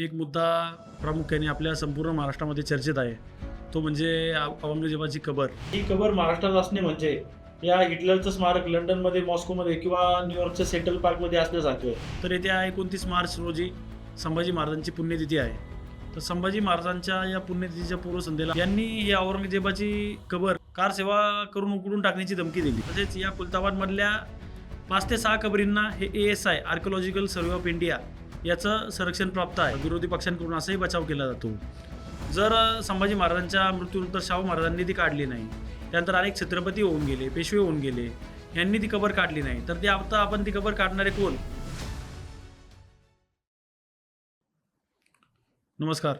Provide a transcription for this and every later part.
एक मुद्दा प्रामुख्याने आपल्या संपूर्ण महाराष्ट्रामध्ये चर्चेत आहे. तो म्हणजे औरंगजेबाची कबर. ही कबर महाराष्ट्रात असणे म्हणजे या हिटलरचं स्मारक लंडनमध्ये मॉस्कोमध्ये किंवा न्यूयॉर्कच्या सेंट्रल पार्कमध्ये असण्यासारखं आहे. तर येत्या एकोणतीस मार्च रोजी संभाजी महाराजांची पुण्यतिथी आहे. तर संभाजी महाराजांच्या या पुण्यतिथीच्या पूर्वसंध्येला यांनी या औरंगजेबाची कबर कार सेवा करून उकडून टाकण्याची धमकी दिली. तसेच या कुलताबादमधल्या पाच ते सहा कबरींना हे A S I archaeological survey of India याचं संरक्षण प्राप्त आहे. विरोधी पक्षांकडून असाही बचाव केला जातो. जर संभाजी महाराजांच्या मृत्यूनंतर शाहू महाराजांनी ती काढली नाही त्यानंतर अनेक छत्रपती होऊन गेले पेशवे होऊन गेले यांनी ती कबर काढली नाही तर ते आता आपण ती कबर काढणारे कोण? नमस्कार.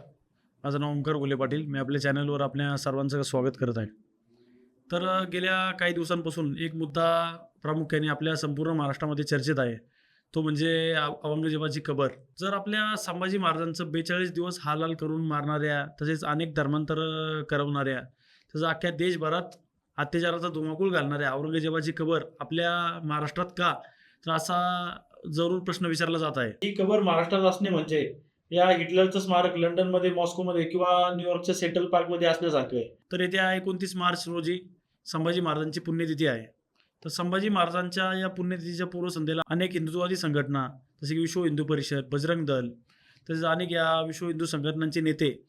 माझं नाव ओंकार गोले पाटील. मी आपल्या चॅनलवर आपल्या सर्वांचं स्वागत करत आहे. तर गेल्या काही दिवसांपासून एक मुद्दा प्रामुख्याने आपल्या संपूर्ण महाराष्ट्रामध्ये चर्चेत आहे. तो म्हणजे औरंगजेबाची कबर. जर आपल्या संभाजी महाराजांचं बेचाळीस दिवस हालाल करून मारणाऱ्या तसेच अनेक धर्मांतर करवणाऱ्या तसंच अख्ख्या देशभरात अत्याचाराचा धुमाकूळ घालणाऱ्या औरंगजेबाची कबर आपल्या महाराष्ट्रात का? तर असा जरूर प्रश्न विचारला जात आहे. ही कबर महाराष्ट्रात असणे म्हणजे या हिटलरचं स्मारक लंडनमध्ये मॉस्कोमध्ये किंवा न्यूयॉर्कच्या सेंट्रल पार्कमध्ये असण्यासारखं आहे. तर येत्या एकोणतीस मार्च रोजी संभाजी महाराजांची पुण्यतिथी आहे. तर संभाजी महाराजांच्या या पुण्यतिथीच्या पूर्वसंध्येला अनेक हिंदुत्ववादी संघटना जसे की विश्व हिंदू परिषद बजरंग दल तसेच अनेक या विश्व हिंदू संघटनांचे नेते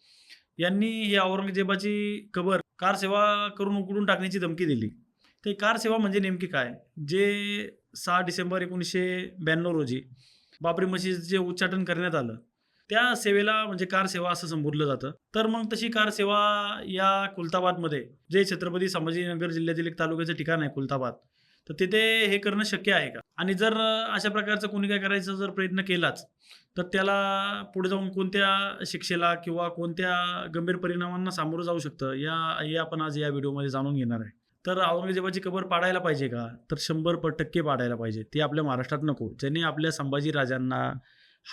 यांनी या औरंगजेबाची कबर कार सेवा करून उकडून टाकण्याची धमकी दिली. ते कार सेवा म्हणजे नेमकी काय? जे सहा डिसेंबर एकोणीसशे ब्याण्णव रोजी बाबरी मशीदचे उच्चाटन करण्यात आलं. त्या सेवेला म्हणजे कार सेवा असं संबोधलं जातं. तर मग तशी कार सेवा या कुलताबादमध्ये जे छत्रपती संभाजीनगर जिल्ह्यातील एक तालुक्याचं ठिकाण आहे कुलताबाद तर तिथे हे करणं शक्य आहे का? आणि जर अशा प्रकारचं कोणी काय करायचा जर प्रयत्न केलाच तर त्याला पुढे जाऊन कोणत्या शिक्षेला किंवा कोणत्या गंभीर परिणामांना सामोरं जाऊ शकतं या हे आपण आज या व्हिडिओमध्ये जाणून घेणार आहे. तर औरंगजेबाची कबर पाडायला पाहिजे का? तर शंभर पट टक्के पाडायला पाहिजे. ते आपल्या महाराष्ट्रात नको. ज्याने आपल्या संभाजी राजांना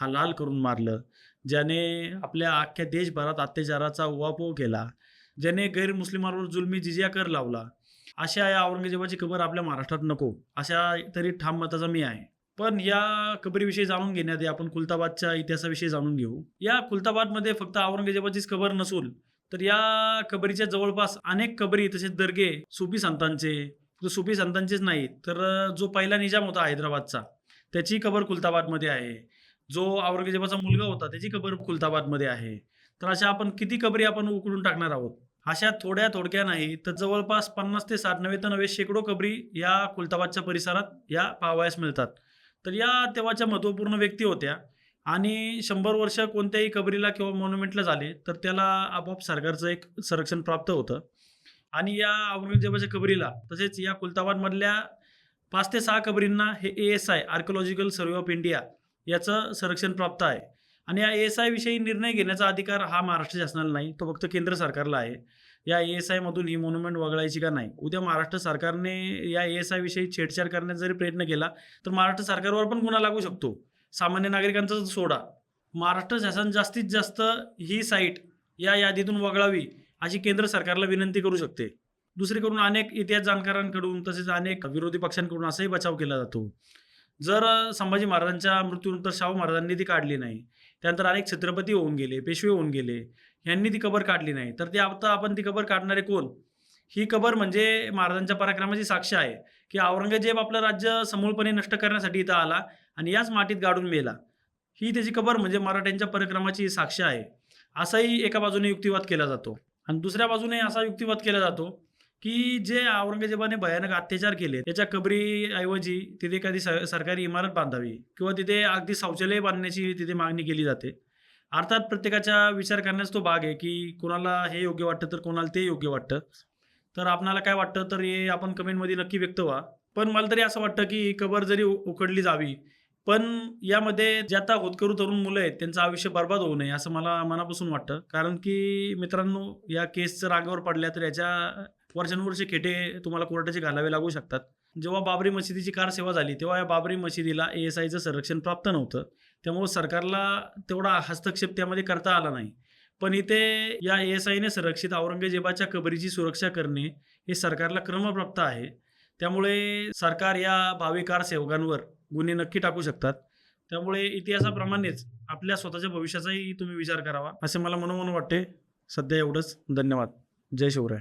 हालाल करून मारलं ज्याने आपल्या अख्ख्या देशभरात अत्याचाराचा उवापोव केला ज्याने गैरमुस्लिमांवर जुलमी जिजिया कर लावला अशा या औरंगजेबाची कबर आपल्या महाराष्ट्रात नको. अशा तरी ठाम मताचा मी आहे. पण या कबरीविषयी जाणून घेण्याआधी आपण कुलताबादच्या इतिहासाविषयी जाणून घेऊ. या कुलताबादमध्ये फक्त औरंगजेबाचीच कबर नसून तर या कबरीच्या जवळपास अनेक कबरी तसेच दर्गे सुफी संतांचे तर सुफी संतांचेच नाही तर जो पहिला निजाम होता हैदराबादचा त्याची कबर कुलताबादमध्ये आहे. जो औरंगजेबाचा मुलगा होता त्याची कबर कुलताबादमध्ये आहे. तर अशा आपण किती कबरी आपण उकडून टाकणार आहोत? अशा थोड्या थोडक्या नाही तर जवळपास पन्नास ते साठ नव्हे तर नव्हे शेकडो कबरी या कुलताबादच्या परिसरात या पाहावयास मिळतात. तर या तेव्हाच्या महत्त्वपूर्ण व्यक्ती होत्या आणि शंभर वर्ष कोणत्याही कबरीला किंवा मॉन्युमेंटला झाले तर त्याला आपोआप सरकारचं एक संरक्षण प्राप्त होतं. आणि या औरंगजेबाच्या कबरीला तसेच या कुलताबादमधल्या पाच ते सहा कबरींना हे A S I archaeological survey of India याचं संरक्षण प्राप्त आहे. आणि या एस आयविषयी निर्णय घेण्याचा अधिकार हा महाराष्ट्र शासनाला नाही तो फक्त केंद्र सरकारला आहे. या ए एस आयमधून ही मोन्युमेंट वगळायची का नाही? उद्या महाराष्ट्र सरकारने या ए एस आयविषयी छेडछाड करण्याचा जरी प्रयत्न केला तर महाराष्ट्र सरकारवर पण गुन्हा लागू शकतो. सामान्य नागरिकांचा सोडा. महाराष्ट्र शासन जास्तीत जास्त ही साईट या यादीतून वगळावी अशी केंद्र सरकारला विनंती करू शकते. दुसरीकडून अनेक इतिहास जाणकारांकडून तसेच अनेक विरोधी पक्षांकडून असाही बचाव केला जातो. जर संभाजी महाराजांच्या मृत्यूनंतर शाहू महाराजांनी ती काढली नाही त्यानंतर अनेक छत्रपती होऊन गेले पेशवे होऊन गेले यांनी ती कबर काढली नाही. तर ते आता आपण ती कबर काढणारे कोण? ही कबर म्हणजे महाराजांच्या पराक्रमाची साक्ष आहे की औरंगजेब आपलं राज्य समूळपणे नष्ट करण्यासाठी इथं आला आणि याच मातीत गाडून मेला. ही त्याची कबर म्हणजे मराठ्यांच्या पराक्रमाची साक्ष आहे. असाही एका बाजूने युक्तिवाद केला जातो आणि दुसऱ्या बाजूने असा युक्तिवाद केला जातो की जे औरंगजेबाने भयानक अत्याचार केले त्याच्या कबरीऐवजी तिथे एखादी स- सरकारी इमारत बांधावी किंवा तिथे अगदी शौचालय बांधण्याची तिथे मागणी केली जाते. अर्थात प्रत्येकाचा विचार करण्याचा तो भाग आहे की कोणाला हे योग्य वाटतं तर कोणाला ते योग्य वाटतं. तर आपणाला काय वाटतं तर हे आपण कमेंटमध्ये नक्की व्यक्त व्हा. पण मला तरी असं वाटतं की कबर जरी उकडली जावी पण यामध्ये जे आता होतकरू तरुण मुलं आहेत त्यांचं आयुष्य बर्बाद होऊ नये असं मला मनापासून वाटतं. कारण की मित्रांनो या केसचं रागावर पडल्या तर याच्या वर्षानुवर्षे खेटे तुम्हाला कोर्टाचे घालावे लागू शकतात. जेव्हा बाबरी मशिदीची कार सेवा झाली तेव्हा या बाबरी मशिदीला ए एस आयचं संरक्षण प्राप्त नव्हतं. त्यामुळं सरकारला तेवढा हस्तक्षेप त्यामध्ये करता आला नाही. पण इथे या ए एस आयने संरक्षित औरंगजेबाच्या कबरीची सुरक्षा करणे हे सरकारला क्रमप्राप्त आहे. त्यामुळे सरकार या भावी कार सेवकांवर गुन्हे नक्की टाकू शकतात. त्यामुळे इतिहासाप्रमाणेच आपल्या स्वतःच्या भविष्याचाही तुम्ही विचार करावा असे मला मनोमन वाटते. सध्या एवढंच. धन्यवाद. जय शिवराय.